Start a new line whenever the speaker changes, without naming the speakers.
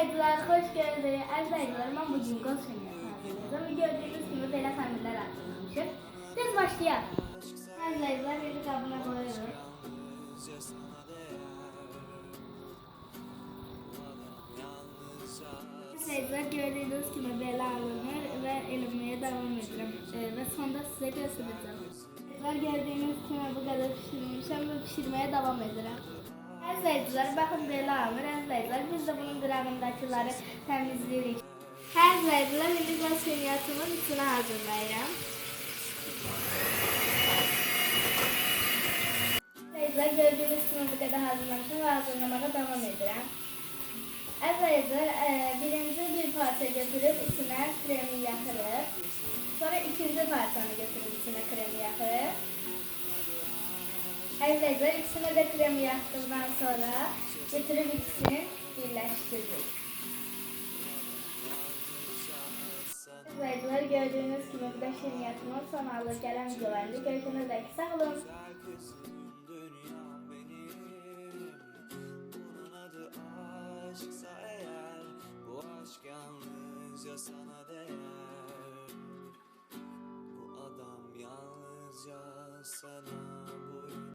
izləyicilər, xoş gəldiniz. Əziz izləyicilər, mən bu gün qaz sənət hazırlayacağam. Və gördüyünüz kimi belə xəmirlər hazırlamışıq. Tez başlayaq. Əziz izləyicilər, bir qabına qoyuruq. İzləyicilər, gördüyünüz kimi belə alınır və eləməyə davam edirəm. E, və sonda sizə göstərəcəm. İzləyicilər, gördüyünüz kimi bu qədər pişirmişəm və pişirməyə davam edirəm. Əzizlər, baxın belə alır. Əzizlər, biz də bunun qırağındakıları təmizləyirik. Əzizlər, indi ben seniyyatımın içine hazırlayıram. Əzizlər, gördüyünüz kimi bu qədər hazırlamışım və hazırlamaya davam edirəm. Əzizlər, e, birinci bir parça götürüb içine kremi yaxırıq. Sonra ikinci parçanı götürüb içine kremi yaxırıq. Arkadaşlar ikisine de krem yaptıktan sonra getirip ikisini birleştirdik. Arkadaşlar gördüğünüz gibi bu da şirniyyatımın son halı gelen videolarında görüşene dek sağ olun.
Yalnızca sana değer Bu adam yalnızca sana